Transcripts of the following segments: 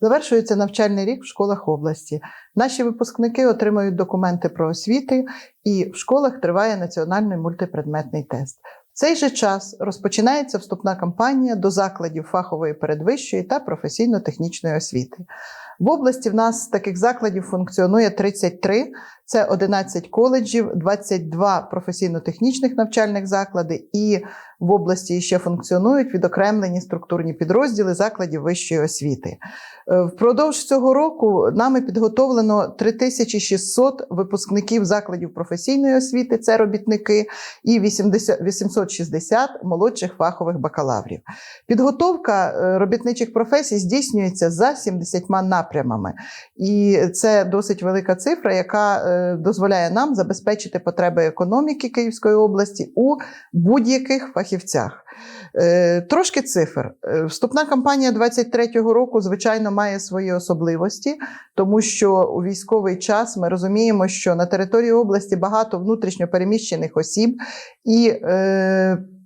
Завершується навчальний рік в школах області. Наші випускники отримують документи про освіти, і в школах триває національний мультипредметний тест. В цей же час розпочинається вступна кампанія до закладів фахової передвищої та професійно-технічної освіти. В області в нас таких закладів функціонує 33, це 11 коледжів, 22 професійно-технічних навчальних заклади, і в області ще функціонують відокремлені структурні підрозділи закладів вищої освіти. Е, Впродовж цього року нами підготовлено 3600 випускників закладів професійної освіти, це робітники, і 80 860 молодших фахових бакалаврів. Підготовка е, робітничих професій здійснюється за 70 напрямами, і це досить велика цифра, яка е, дозволяє нам забезпечити потреби економіки Київської області у будь-яких фахівцях. Е, Трошки цифр. Е, Вступна кампанія 23-го року, звичайно, має свої особливості, тому що у військовий час ми розуміємо, що на території області багато внутрішньо переміщених осіб, і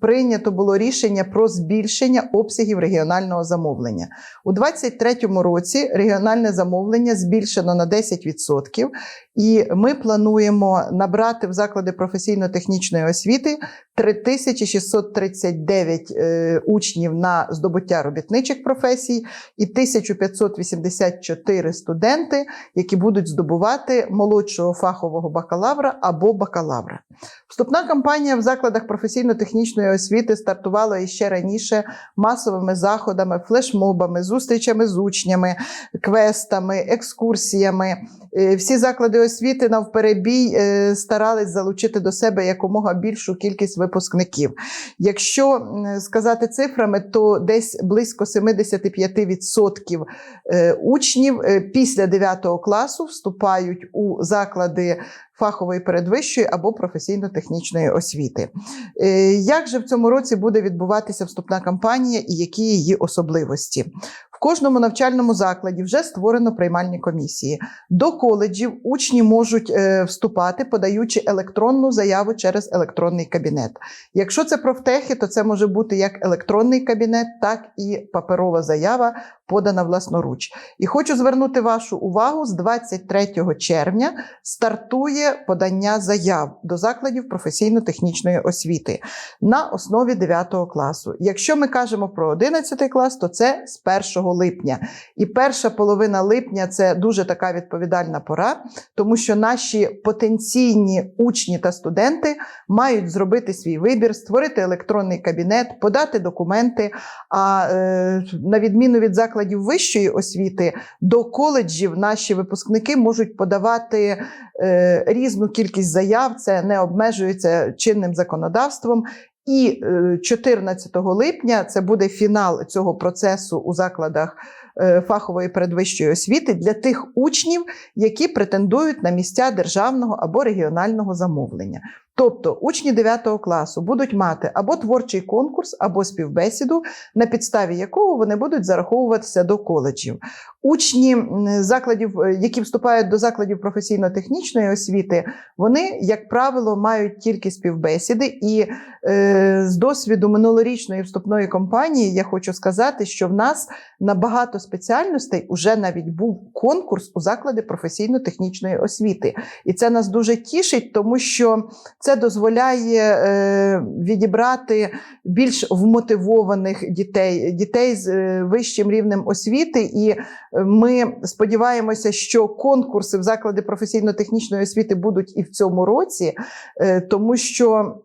прийнято було рішення про збільшення обсягів регіонального замовлення. У 23-му році регіональне замовлення збільшено на 10%, і ми плануємо набрати в заклади професійно-технічної освіти 3639 е, учнів на здобуття робітничих професій і 1584 студенти, які будуть здобувати молодшого фахового бакалавра або бакалавра. Вступна кампанія в закладах професійно-технічної освіти стартувала іще раніше масовими заходами, флешмобами, зустрічами з учнями, квестами, екскурсіями. Е, Всі заклади освіти навперебій е, старались залучити до себе якомога більшу кількість випускників. Якщо сказати цифрами, то десь близько 75% е, учнів після 9 класу вступають у заклади фахової передвищої або професійно-технічної освіти. Е, Як же в цьому році буде відбуватися вступна кампанія і які її особливості? В кожному навчальному закладі вже створено приймальні комісії. До коледжів учні можуть е, вступати, подаючи електронну заяву через електронний кабінет. Якщо це профтехи, то це може бути як електронний кабінет, так і паперова заява, подана власноруч. І хочу звернути вашу увагу: з 23 червня стартує подання заяв до закладів професійно-технічної освіти на основі 9 класу. Якщо ми кажемо про 11 клас, то це з 1 липня. І перша половина липня це дуже така відповідальна пора, тому що наші потенційні учні та студенти мають зробити свій вибір, створити електронний кабінет, подати документи. А е, на відміну від закладів вищої освіти, до коледжів наші випускники можуть подавати е, різну кількість заяв, це не обмежується чинним законодавством. І е, 14 липня це буде фінал цього процесу у закладах е, фахової передвищої освіти для тих учнів, які претендують на місця державного або регіонального замовлення. Тобто учні 9 класу будуть мати або творчий конкурс, або співбесіду, на підставі якого вони будуть зараховуватися до коледжів. Учні закладів, е, які вступають до закладів професійно-технічної освіти, вони, як правило, мають тільки співбесіди. І е, з досвіду минулорічної вступної кампанії я хочу сказати, що в нас на багато спеціальностей вже навіть був конкурс у заклади професійно-технічної освіти. І це нас дуже тішить, тому що це дозволяє е, відібрати більш вмотивованих дітей, дітей з е, вищим рівнем освіти. І е, ми сподіваємося, що конкурси в заклади професійно-технічної освіти будуть і в цьому році, тому що.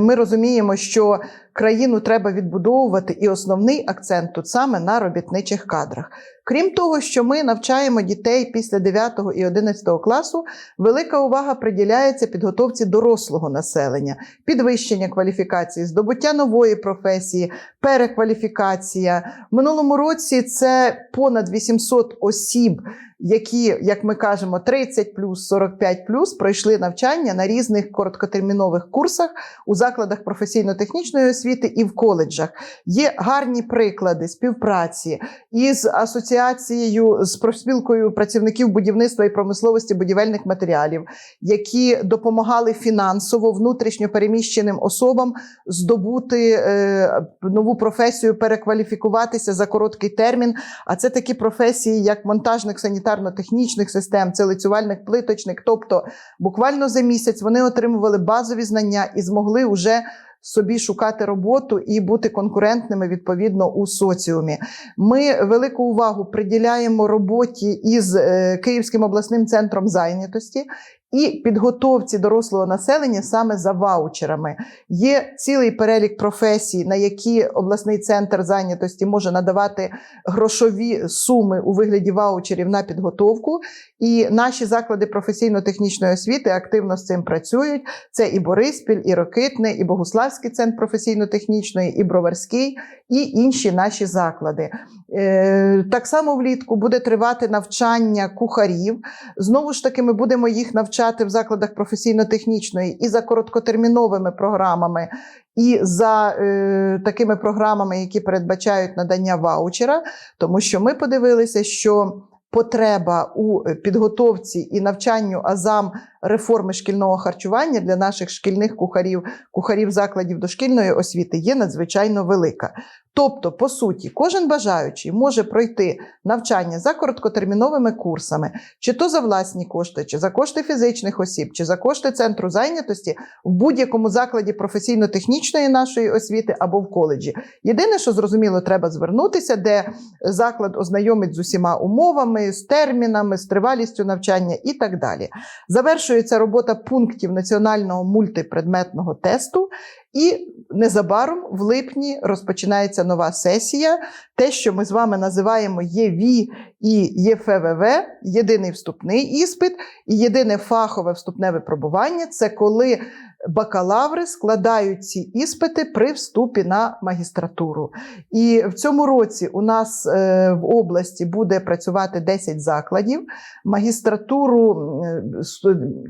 Ми розуміємо, що країну треба відбудовувати, і основний акцент тут саме на робітничих кадрах. Крім того, що ми навчаємо дітей після 9 і 11 класу, велика увага приділяється підготовці дорослого населення, підвищення кваліфікації, здобуття нової професії, перекваліфікація. В минулому році це понад 800 осіб, які, як ми кажемо, 30 плюс 45 плюс пройшли навчання на різних короткотермінових курсах у закладах професійно-технічної освіти. Освіти і в коледжах. Є гарні приклади співпраці із асоціацією з профспілкою працівників будівництва і промисловості будівельних матеріалів, які допомагали фінансово внутрішньо переміщеним особам здобути е, нову професію, перекваліфікуватися за короткий термін. А це такі професії, як монтажник санітарно-технічних систем, це лицювальник, плиточник. Тобто, буквально за місяць вони отримували базові знання і змогли вже собі шукати роботу і бути конкурентними відповідно у соціумі. Ми велику увагу приділяємо роботі із е, Київським обласним центром зайнятості. І підготовці дорослого населення саме за ваучерами є цілий перелік професій, на які обласний центр зайнятості може надавати грошові суми у вигляді ваучерів на підготовку. І наші заклади професійно-технічної освіти активно з цим працюють. Це і Бориспіль, і Рокитне, і Богуславський центр професійно-технічної, і Броварський, і інші наші заклади. Е, Так само влітку буде тривати навчання кухарів. Знову ж таки, ми будемо їх навчати в закладах професійно-технічної і за короткотерміновими програмами, і за е, такими програмами, які передбачають надання ваучера, тому що ми подивилися, що потреба у підготовці і навчанню азам реформи шкільного харчування для наших шкільних кухарів, кухарів закладів дошкільної освіти є надзвичайно велика. Тобто, по суті, кожен бажаючий може пройти навчання за короткотерміновими курсами, чи то за власні кошти, чи за кошти фізичних осіб, чи за кошти центру зайнятості в будь-якому закладі професійно-технічної нашої освіти або в коледжі. Єдине, що зрозуміло, треба звернутися, де заклад ознайомить з усіма умовами, з термінами, з тривалістю навчання і так далі. Завершується робота пунктів національного мультипредметного тесту. І незабаром в липні розпочинається нова сесія. Те, що ми з вами називаємо ЄВІ і ЄФВВ, єдиний вступний іспит і єдине фахове вступне випробування це коли бакалаври складають ці іспити при вступі на магістратуру. І в цьому році у нас е, в області буде працювати 10 закладів. Магістратуру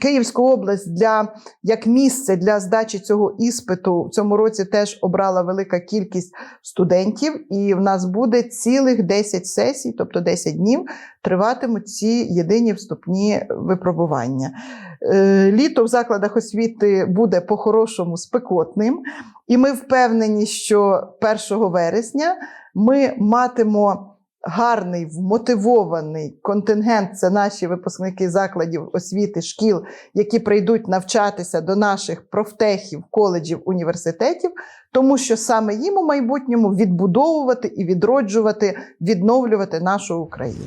Київську область для як місце для здачі цього іспиту в цьому році теж обрала велика кількість студентів, і в нас буде цілих 10 сесій, тобто 10 днів, триватимуть ці єдині вступні випробування. Е, Літо в закладах освіти буде по-хорошому спекотним, і ми впевнені, що 1 вересня ми матимо гарний вмотивований контингент. Це наші випускники закладів освіти, шкіл, які прийдуть навчатися до наших профтехів, коледжів, університетів, тому що саме їм у майбутньому відбудовувати і відроджувати, відновлювати нашу Україну.